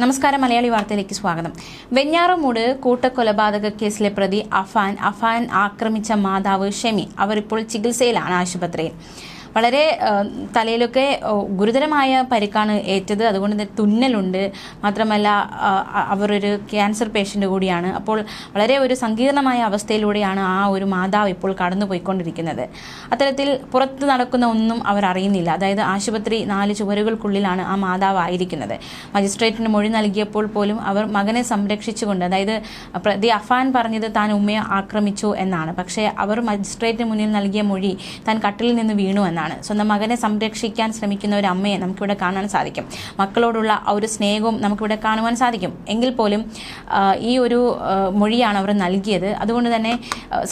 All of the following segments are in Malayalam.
നമസ്കാരം മലയാളി വാർത്തയിലേക്ക് സ്വാഗതം. വെഞ്ഞാറമൂട് കൂട്ടക്കൊലപാതക കേസിലെ പ്രതി അഫാൻ. അഫാൻ ആക്രമിച്ച മാതാവ് ഷെമി. അവരിപ്പോൾ ചികിത്സയിലാണ് ആശുപത്രിയിൽ. വളരെ തലയിലൊക്കെ ഗുരുതരമായ പരിക്കാണ് ഏറ്റത്. അതുകൊണ്ട് തന്നെ തുന്നലുണ്ട്. മാത്രമല്ല അവരൊരു ക്യാൻസർ പേഷ്യന്റ് കൂടിയാണ്. അപ്പോൾ വളരെ ഒരു സങ്കീർണമായ അവസ്ഥയിലൂടെയാണ് ആ ഒരു മാതാവ് ഇപ്പോൾ കടന്നു പോയിക്കൊണ്ടിരിക്കുന്നത് അത്തരത്തിൽ പുറത്ത് നടക്കുന്ന ഒന്നും അവർ അറിയുന്നില്ല. അതായത് ആശുപത്രി നാല് ചുവരുകൾക്കുള്ളിലാണ് ആ മാതാവ് ആയിരിക്കുന്നത്. മജിസ്ട്രേറ്റിന് മൊഴി നൽകിയപ്പോൾ പോലും അവർ മകനെ സംരക്ഷിച്ചുകൊണ്ട് അതായത് പ്രതി അഫാൻ പറഞ്ഞത് താൻ ഉമ്മയെ ആക്രമിച്ചു എന്നാണ്. പക്ഷേ അവർ മജിസ്ട്രേറ്റിന് മുന്നിൽ നൽകിയ മൊഴി താൻ കട്ടിലിൽ നിന്ന് വീണു എന്നാണ്. സ്വന്തം മകനെ സംരക്ഷിക്കാൻ ശ്രമിക്കുന്ന ഒരു അമ്മയെ നമുക്കിവിടെ കാണാൻ സാധിക്കും. മക്കളോടുള്ള ആ ഒരു സ്നേഹവും നമുക്കിവിടെ കാണുവാൻ സാധിക്കും. എങ്കിൽ പോലും ഈ ഒരു മൊഴിയാണ് അവർ നൽകിയത്. അതുകൊണ്ട് തന്നെ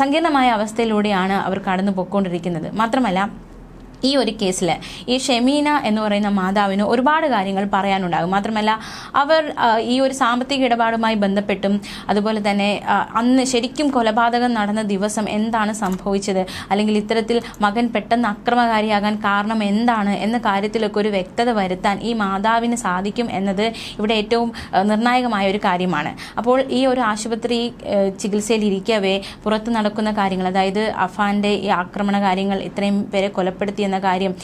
സങ്കീർണമായ അവസ്ഥയിലൂടെയാണ് അവർ കടന്നു പോയിക്കൊണ്ടിരിക്കുന്നത് മാത്രമല്ല ഈ ഒരു കേസിൽ ഈ ഷെമീന എന്ന് പറയുന്ന മാതാവിന് ഒരുപാട് കാര്യങ്ങൾ പറയാനുണ്ടാകും. മാത്രമല്ല അവർ ഈ ഒരു സാമ്പത്തിക ഇടപാടുമായി ബന്ധപ്പെട്ടും അതുപോലെ തന്നെ അന്ന് ശരിക്കും കൊലപാതകം നടന്ന ദിവസം എന്താണ് സംഭവിച്ചത് അല്ലെങ്കിൽ ഇത്തരത്തിൽ മകൻ പെട്ടെന്ന് അക്രമകാരിയാകാൻ കാരണം എന്താണ് എന്ന കാര്യത്തിലൊക്കെ ഒരു വ്യക്തത വരുത്താൻ ഈ മാതാവിന് സാധിക്കും എന്നത് ഇവിടെ ഏറ്റവും നിർണായകമായ ഒരു കാര്യമാണ്. അപ്പോൾ ഈ ഒരു ആശുപത്രി ചികിത്സയിൽ ഇരിക്കവേ പുറത്ത് നടക്കുന്ന കാര്യങ്ങൾ അതായത് അഫാന്റെ ഈ ആക്രമണ കാര്യങ്ങൾ ഇത്രയും പേരെ കൊലപ്പെടുത്തി എന്ന കാര്യം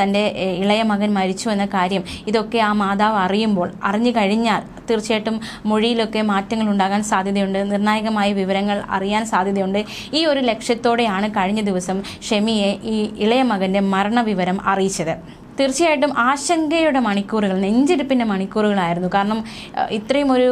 തന്റെ ഇളയ മകൻ മരിച്ചു എന്ന കാര്യം ഇതൊക്കെ ആ മാതാവ് അറിയുമ്പോൾ അറിഞ്ഞു കഴിഞ്ഞാൽ തീർച്ചയായിട്ടും മൊഴിയിലൊക്കെ മാറ്റങ്ങൾ ഉണ്ടാകാൻ സാധ്യതയുണ്ട്. നിർണായകമായ വിവരങ്ങൾ അറിയാൻ സാധ്യതയുണ്ട്. ഈ ഒരു ലക്ഷ്യത്തോടെയാണ് കഴിഞ്ഞ ദിവസം ഷെമിയെ ഈ ഇളയ മകന്റെ മരണവിവരം അറിയിച്ചത്. തീർച്ചയായിട്ടും ആശങ്കയുടെ മണിക്കൂറുകൾ നെഞ്ചിടിപ്പിന്റെ മണിക്കൂറുകളായിരുന്നു. കാരണം ഇത്രയും ഒരു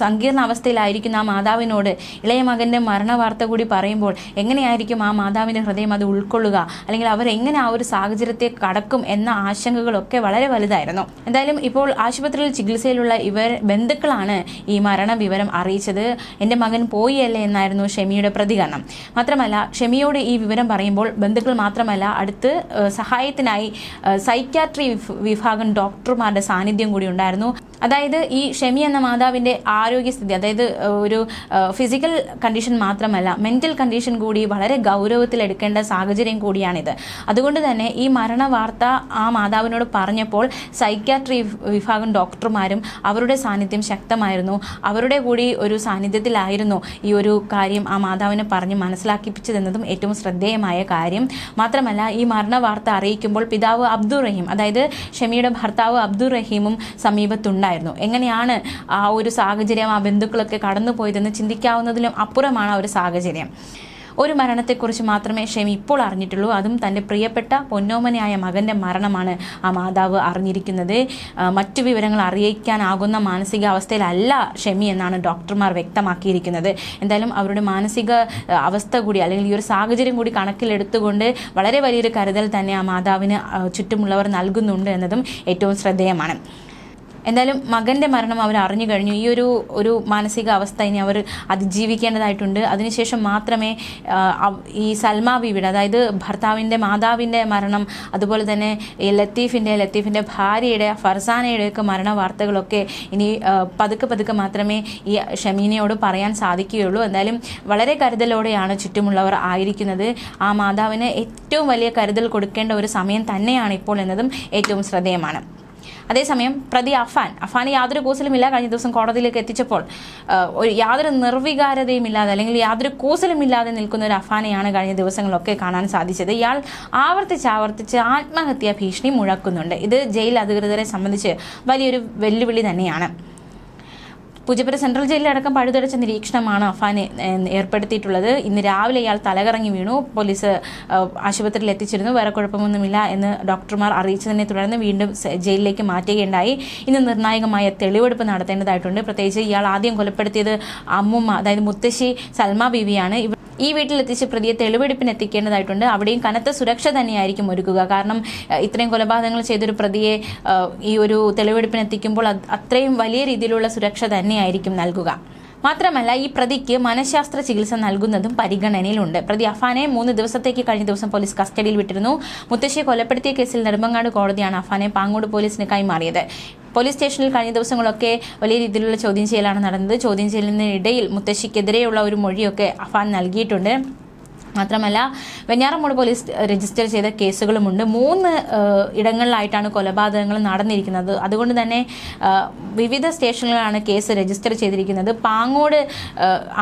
സങ്കീർണ അവസ്ഥയിലായിരിക്കുന്ന ആ മാതാവിനോട് ഇളയ മകന്റെ മരണവാർത്ത കൂടി പറയുമ്പോൾ എങ്ങനെയായിരിക്കും ആ മാതാവിന്റെ ഹൃദയം അത് ഉൾക്കൊള്ളുക? അല്ലെങ്കിൽ അവരെങ്ങനെ ആ ഒരു സാഹചര്യത്തെ കടക്കും എന്ന ആശങ്കകളൊക്കെ വളരെ വലുതായിരുന്നു. എന്തായാലും ഇപ്പോൾ ആശുപത്രിയിൽ ചികിത്സയിലുള്ള ഇവർ ബന്ധുക്കളാണ് ഈ മരണ വിവരം അറിയിച്ചത്. എന്റെ മകൻ പോയി അല്ലേ എന്നായിരുന്നു ഷെമിയുടെ പ്രതികരണം. മാത്രമല്ല ഷെമിയോട് ഈ വിവരം പറയുമ്പോൾ ബന്ധുക്കൾ മാത്രമല്ല അടുത്ത് സഹായത്തിനായി സൈക്യാട്രി വിഭാഗം ഡോക്ടർമാരുടെ സാന്നിധ്യം കൂടി ഉണ്ടായിരുന്നു. അതായത് ഈ ഷെമി എന്ന മാതാവിന്റെ ആരോഗ്യസ്ഥിതി അതായത് ഒരു ഫിസിക്കൽ കണ്ടീഷൻ മാത്രമല്ല മെന്റൽ കണ്ടീഷൻ കൂടി വളരെ ഗൗരവത്തിൽ എടുക്കേണ്ട സാഹചര്യം കൂടിയാണിത്. അതുകൊണ്ട് തന്നെ ഈ മരണ വാർത്ത ആ മാതാവിനോട് പറഞ്ഞപ്പോൾ സൈക്യാട്രി വിഭാഗം ഡോക്ടർമാരും അവരുടെ സാന്നിധ്യം ശക്തമായിരുന്നു. അവരുടെ കൂടി ഒരു സാന്നിധ്യത്തിലായിരുന്നു ഈ ഒരു കാര്യം ആ മാതാവിനെ പറഞ്ഞ് മനസ്സിലാക്കിപ്പിച്ചതെന്നതും ഏറ്റവും ശ്രദ്ധേയമായ കാര്യം. മാത്രമല്ല ഈ മരണ വാർത്ത അറിയിക്കുമ്പോൾ പിതാവ് അബ്ദുൾ റഹീം. അതായത് ഷമിയുടെ ഭർത്താവ് അബ്ദുറഹീമും സമീപത്തുണ്ടായിരുന്നു. എങ്ങനെയാണ് ആ ഒരു സാഹചര്യം ആ ബന്ധുക്കളൊക്കെ കടന്നുപോയതെന്ന് ചിന്തിക്കാവുന്നതിലും അപ്പുറമാണ് ആ ഒരു സാഹചര്യം. ഒരു മരണത്തെക്കുറിച്ച് മാത്രമേ ഷെമി ഇപ്പോൾ അറിഞ്ഞിട്ടുള്ളൂ. അതും തന്റെ പ്രിയപ്പെട്ട പൊന്നോമനയായ മകന്റെ മരണമാണ് ആ മാതാവ് അറിഞ്ഞിരിക്കുന്നത്. മറ്റു വിവരങ്ങൾ അറിയിക്കാനാകുന്ന മാനസികാവസ്ഥയിലല്ല ഷെമി എന്നാണ് ഡോക്ടർമാർ വ്യക്തമാക്കിയിരിക്കുന്നത്. എന്തായാലും അവരുടെ മാനസിക അവസ്ഥ കൂടി അല്ലെങ്കിൽ ഈ ഒരു സാഹചര്യം കൂടി കണക്കിലെടുത്തുകൊണ്ട് വളരെ വലിയൊരു കരുതൽ തന്നെ ആ മാതാവിന് ചുറ്റുമുള്ളവർ നൽകുന്നുണ്ട് എന്നതും ഏറ്റവും ശ്രദ്ധേയമാണ്. എന്തായാലും മകന്റെ മരണം അവർ അറിഞ്ഞു കഴിഞ്ഞു. ഈ ഒരു ഒരു മാനസിക അവസ്ഥ ഇനി അവർ അതിജീവിക്കേണ്ടതായിട്ടുണ്ട്. അതിനുശേഷം മാത്രമേ ഈ സൽമാ ബീവിയുടെ അതായത് ഭർത്താവിന്റെ മാതാവിന്റെ മരണം അതുപോലെ തന്നെ ലത്തീഫിന്റെ ലത്തീഫിന്റെ ഭാര്യയുടെ ഫർസാനയുടെയൊക്കെ മരണ വാർത്തകളൊക്കെ ഇനി പതുക്കെ പതുക്കെ മാത്രമേ ഈ ഷമീനയോട് പറയാൻ സാധിക്കുകയുള്ളൂ. എന്തായാലും വളരെ കരുതലോടെയാണ് ചുറ്റുമുള്ളവർ ആയിരിക്കുന്നത്. ആ മാതാവിന് ഏറ്റവും വലിയ കരുതൽ കൊടുക്കേണ്ട ഒരു സമയം തന്നെയാണ് ഇപ്പോൾ എന്നതും ഏറ്റവും ശ്രദ്ധേയമാണ്. അതേസമയം പ്രതി അഫാൻ അഫാന് യാതൊരു കൂസലുമില്ല. കഴിഞ്ഞ ദിവസം കോടതിയിലേക്ക് എത്തിച്ചപ്പോൾ യാതൊരു നിർവികാരതയും ഇല്ലാതെ അല്ലെങ്കിൽ യാതൊരു കൂസലുമില്ലാതെ നിൽക്കുന്ന ഒരു അഫാനെയാണ് കഴിഞ്ഞ ദിവസങ്ങളൊക്കെ കാണാൻ സാധിച്ചത്. ഇയാൾ ആവർത്തിച്ച് ആവർത്തിച്ച് ആത്മഹത്യാ ഭീഷണി മുഴക്കുന്നുണ്ട്. ഇത് ജയിൽ അധികൃതരെ സംബന്ധിച്ച് വലിയൊരു വെല്ലുവിളി തന്നെയാണ്. പൂജപ്പുര സെൻട്രൽ ജയിലിലടക്കം പഴുതടച്ച നിരീക്ഷണമാണ് അഫാന് ഏർപ്പെടുത്തിയിട്ടുള്ളത്. ഇന്ന് രാവിലെ ഇയാൾ തലകറങ്ങി വീണു. പോലീസ് ആശുപത്രിയിൽ എത്തിച്ചിരുന്നു. വേറെ കുഴപ്പമൊന്നുമില്ല എന്ന് ഡോക്ടർമാർ അറിയിച്ചതിനെ തുടർന്ന് വീണ്ടും ജയിലിലേക്ക് മാറ്റുകയുണ്ടായി. ഇന്ന് നിർണായകമായ തെളിവെടുപ്പ് നടത്തേണ്ടതായിട്ടുണ്ട്. പ്രത്യേകിച്ച് ഇയാൾ ആദ്യം കൊലപ്പെടുത്തിയത് അമ്മുമ്മ അതായത് മുത്തശ്ശി സൽമ ബീവിയാണ്. ഈ വീട്ടിലെത്തിച്ച് പ്രതിയെ തെളിവെടുപ്പിന് എത്തിക്കേണ്ടതായിട്ടുണ്ട്. അവിടെയും കനത്ത സുരക്ഷ തന്നെയായിരിക്കും ഒരുക്കുക. കാരണം ഇത്രയും കൊലപാതകങ്ങൾ ചെയ്തൊരു പ്രതിയെ ഈ ഒരു തെളിവെടുപ്പിന് എത്തിക്കുമ്പോൾ അത്രയും വലിയ രീതിയിലുള്ള സുരക്ഷ തന്നെയായിരിക്കും നൽകുക. മാത്രമല്ല ഈ പ്രതിക്ക് മനഃശാസ്ത്ര ചികിത്സ നൽകുന്നതും പരിഗണനയിലുണ്ട്. പ്രതി അഫാനെ മൂന്ന് ദിവസത്തേക്ക് കഴിഞ്ഞ ദിവസം പോലീസ് കസ്റ്റഡിയിൽ വിട്ടിരുന്നു. മുത്തശ്ശിയെ കൊലപ്പെടുത്തിയ കേസിൽ നെടുമ്പങ്ങാട് കോടതിയാണ് അഫാനെ പാങ്ങോട് പോലീസിന് കൈമാറിയത്. പോലീസ് സ്റ്റേഷനിൽ കഴിഞ്ഞ ദിവസങ്ങളൊക്കെ വലിയ രീതിയിലുള്ള ചോദ്യം ചെയ്യലാണ് നടന്നത്. ചോദ്യം ചെയ്യലിനിടയിൽ മുത്തശ്ശിക്കെതിരെയുള്ള ഒരു മൊഴിയൊക്കെ അഫാൻ നൽകിയിട്ടുണ്ട്. മാത്രമല്ല വെഞ്ഞാറമൂട് പോലീസ് രജിസ്റ്റർ ചെയ്ത കേസുകളുമുണ്ട്. മൂന്ന് ഇടങ്ങളിലായിട്ടാണ് കൊലപാതകങ്ങൾ നടന്നിരിക്കുന്നത്. അതുകൊണ്ട് തന്നെ വിവിധ സ്റ്റേഷനുകളിലാണ് കേസ് രജിസ്റ്റർ ചെയ്തിരിക്കുന്നത്. പാങ്ങോട്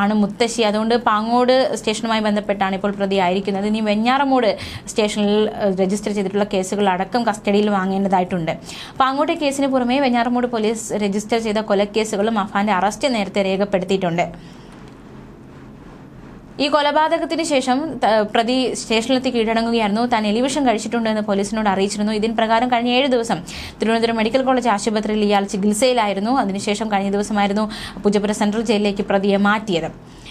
ആണ് മുത്തശ്ശി. അതുകൊണ്ട് പാങ്ങോട് സ്റ്റേഷനുമായി ബന്ധപ്പെട്ടാണ് ഇപ്പോൾ പ്രതി ആയിരിക്കുന്നത്. ഇനി വെഞ്ഞാറമൂട് സ്റ്റേഷനിൽ രജിസ്റ്റർ ചെയ്തിട്ടുള്ള കേസുകൾ അടക്കം കസ്റ്റഡിയിൽ വാങ്ങേണ്ടതായിട്ടുണ്ട്. പാങ്ങോട്ടെ കേസിന് പുറമെ വെഞ്ഞാറമൂട് പോലീസ് രജിസ്റ്റർ ചെയ്ത കൊലക്കേസുകളും അഫാന്റെ അറസ്റ്റ് നേരത്തെ രേഖപ്പെടുത്തിയിട്ടുണ്ട്. ഈ കൊലപാതകത്തിന് ശേഷം പ്രതി സ്റ്റേഷനിലെത്തി കീഴടങ്ങുകയായിരുന്നു. താൻ എലിവിഷൻ കഴിച്ചിട്ടുണ്ടെന്ന് പോലീസിനോട് അറിയിച്ചിരുന്നു. ഇതിന് പ്രകാരം കഴിഞ്ഞ ഏഴ് ദിവസം തിരുവനന്തപുരം മെഡിക്കൽ കോളേജ് ആശുപത്രിയിൽ ഇയാൾ ചികിത്സയിലായിരുന്നു. അതിനുശേഷം കഴിഞ്ഞ ദിവസമായിരുന്നു പൂജപ്പുര സെൻട്രൽ ജയിലിലേക്ക് പ്രതിയെ മാറ്റിയത്.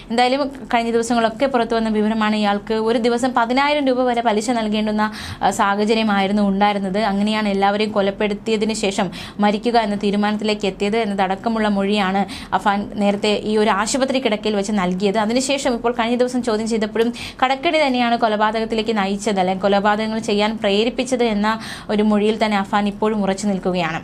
എന്തായാലും കഴിഞ്ഞ ദിവസങ്ങളൊക്കെ പുറത്തു വന്ന വിവരമാണ് ഇയാൾക്ക്. ഒരു ദിവസം പതിനായിരം രൂപ വരെ പലിശ നൽകേണ്ടുന്ന സാഹചര്യമായിരുന്നു ഉണ്ടായിരുന്നത്. അങ്ങനെയാണ് എല്ലാവരെയും കൊലപ്പെടുത്തിയതിന് ശേഷം മരിക്കുക എന്ന തീരുമാനത്തിലേക്ക് എത്തിയത് എന്നതടക്കമുള്ള മൊഴിയാണ് അഫാൻ നേരത്തെ ഈ ഒരു ആശുപത്രി കിടക്കയിൽ വെച്ച് നൽകിയത്. അതിനുശേഷം ഇപ്പോൾ കഴിഞ്ഞ ദിവസം ചോദ്യം ചെയ്തപ്പോഴും കടക്കടി തന്നെയാണ് കൊലപാതകത്തിലേക്ക് നയിച്ചത് അല്ലെങ്കിൽ കൊലപാതകങ്ങൾ ചെയ്യാൻ പ്രേരിപ്പിച്ചത് എന്ന ഒരു മൊഴിയിൽ തന്നെ അഫാൻ ഇപ്പോഴും ഉറച്ചു നിൽക്കുകയാണ്.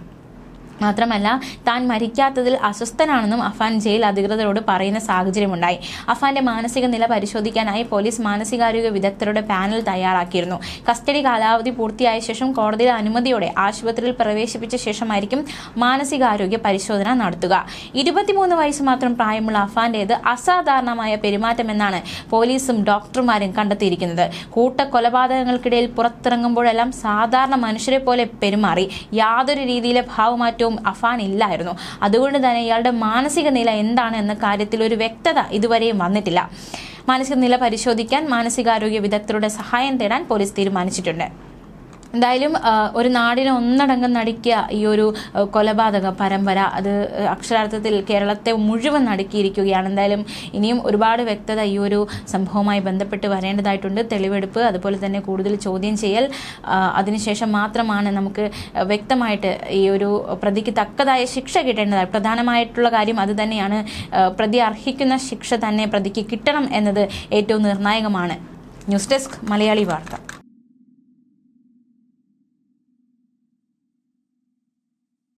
മാത്രമല്ല താൻ മരിക്കാത്തതിൽ അസ്വസ്ഥനാണെന്നും അഫാൻ ജയിൽ അധികൃതരോട് പറയുന്ന സാഹചര്യമുണ്ടായി. അഫാന്റെ മാനസിക നില പരിശോധിക്കാനായി പോലീസ് മാനസികാരോഗ്യ വിദഗ്ധരുടെ പാനൽ തയ്യാറാക്കിയിരുന്നു. കസ്റ്റഡി കാലാവധി പൂർത്തിയായ ശേഷം കോടതിയുടെ അനുമതിയോടെ ആശുപത്രിയിൽ പ്രവേശിപ്പിച്ച ശേഷമായിരിക്കും മാനസികാരോഗ്യ പരിശോധന നടത്തുക. ഇരുപത്തിമൂന്ന് വയസ്സ് മാത്രം പ്രായമുള്ള അഫാന്റേത് അസാധാരണമായ പെരുമാറ്റമെന്നാണ് പോലീസും ഡോക്ടർമാരും കണ്ടെത്തിയിരിക്കുന്നത്. കൂട്ടക്കൊലപാതകങ്ങൾക്കിടയിൽ പുറത്തിറങ്ങുമ്പോഴെല്ലാം സാധാരണ മനുഷ്യരെ പോലെ പെരുമാറി യാതൊരു രീതിയിലെ ഭാവമാറ്റവും അഫാൻ ഇല്ലായിരുന്നു. അതുകൊണ്ട് തന്നെ ഇയാളുടെ മാനസിക നില എന്താണ് എന്ന കാര്യത്തിൽ ഒരു വ്യക്തത ഇതുവരെയും വന്നിട്ടില്ല. മാനസിക നില പരിശോധിക്കാൻ മാനസികാരോഗ്യ വിദഗ്ധരുടെ സഹായം തേടാൻ പോലീസ് തീരുമാനിച്ചിട്ടുണ്ട്. എന്തായാലും ഒരു നാടിനെ ഒന്നടങ്കം നടുക്കിയ ഈ ഒരു കൊലപാതക പരമ്പര അത് അക്ഷരാർത്ഥത്തിൽ കേരളത്തെ മുഴുവൻ നടുക്കിയിരിക്കുകയാണ്. എന്തായാലും ഇനിയും ഒരുപാട് വ്യക്തത ഈ ഒരു സംഭവവുമായി ബന്ധപ്പെട്ട് വരേണ്ടതായിട്ടുണ്ട്. തെളിവെടുപ്പ് അതുപോലെ തന്നെ കൂടുതൽ ചോദ്യം ചെയ്യൽ അതിനുശേഷം മാത്രമാണ് നമുക്ക് വ്യക്തമായിട്ട് ഈ ഒരു പ്രതിക്ക് തക്കതായ ശിക്ഷ കിട്ടേണ്ടതായി. പ്രധാനമായിട്ടുള്ള കാര്യം അത് തന്നെയാണ്. പ്രതി അർഹിക്കുന്ന ശിക്ഷ തന്നെ പ്രതിക്ക് കിട്ടണം എന്നത് ഏറ്റവും നിർണായകമാണ്. ന്യൂസ് ഡെസ്ക് മലയാളി വാർത്ത.